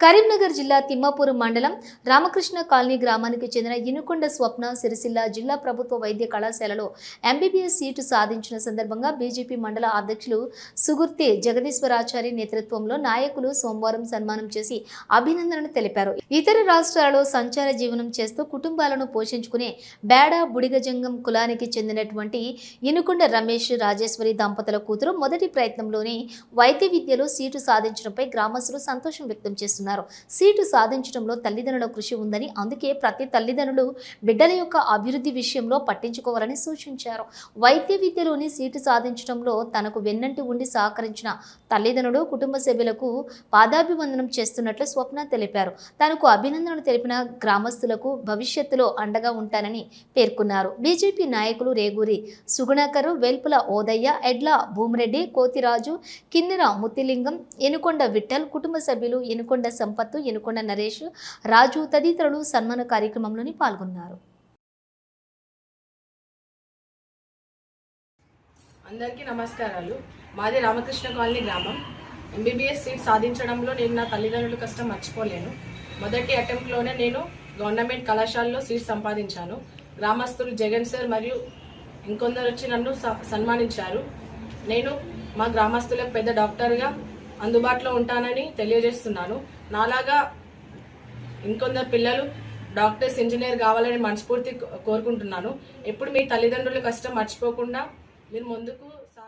కరీంనగర్ జిల్లా తిమ్మాపూర్ మండలం రామకృష్ణ కాలనీ గ్రామానికి చెందిన ఇనుకొండ స్వప్న సిరిసిల్ల జిల్లా ప్రభుత్వ వైద్య కళాశాలలో ఎంబీబీఎస్ సీటు సాధించిన సందర్భంగా బీజేపీ మండల అధ్యక్షులు సుగుర్తి జగదీశ్వరాచారి నేతృత్వంలో నాయకులు సోమవారం సన్మానం చేసి అభినందనలు తెలిపారు. ఇతర రాష్ట్రాలలో సంచార జీవనం చేస్తూ కుటుంబాలను పోషించుకునే బేడ బుడిగజంగం కులానికి చెందినటువంటి ఇనుకొండ రమేష్ రాజేశ్వరి దంపతుల కూతురు మొదటి ప్రయత్నంలోనే వైద్య విద్యలో సీటు సాధించడంపై గ్రామస్తులు సంతోషం వ్యక్తం చేస్తున్నారు. సీటు సాధించడంలో తల్లిదండ్రుల కృషి ఉందని అందుకే ప్రతి తల్లిదండ్రులు బిడ్డల యొక్క అభివృద్ధి విషయంలో పట్టించుకోవాలని సూచించారు. వైద్య విద్యలోని సీటు సాధించడంలో తనకు వెన్నంటి ఉండి సహకరించిన తల్లిదండ్రులు కుటుంబ సభ్యులకు పాదాభివందనం చేస్తున్నట్లు స్వప్న తెలిపారు. తనకు అభినందనలు తెలిపిన గ్రామస్తులకు భవిష్యత్తులో అండగా ఉంటానని పేర్కొన్నారు. బీజేపీ నాయకులు రేగూరి సుగుణాకర్ వెల్పుల ఓదయ్య ఎడ్ల భూమిరెడ్డి కోతిరాజు కిన్నెర ముత్తిలింగం ఎనుకొండ విఠల్ కుటుంబ సభ్యులు ఎనుకొండ సంపత్తు ఎనుకొండ నరేష్ రాజు తదితరులు సన్మాన కార్యక్రమంలోని పాల్గొన్నారు. అందరికీ నమస్కారాలు. మాది రామకృష్ణ కాలనీ గ్రామం. ఎంబీబీఎస్ సీట్ సాధించడంలో నేను నా తల్లిదండ్రుల కష్టం మర్చిపోలేను. మొదటి అటెంప్ట్లోనే నేను గవర్నమెంట్ కళాశాలలో సీట్ సంపాదించాను. గ్రామస్తులు జగన్ సార్ మరియు ఇంకొందరు వచ్చి నన్ను స- సన్మానించారు. నేను మా గ్రామస్తులకు పెద్ద డాక్టర్గా అందుబాటులో ఉంటానని తెలియజేస్తున్నాను. నాలాగా ఇంకొందరు పిల్లలు డాక్టర్స్ ఇంజనీర్ కావాలని మనస్ఫూర్తి కోరుకుంటున్నాను. ఎప్పుడు మీ తల్లిదండ్రుల కష్టం మర్చిపోకుండా మీరు ముందుకు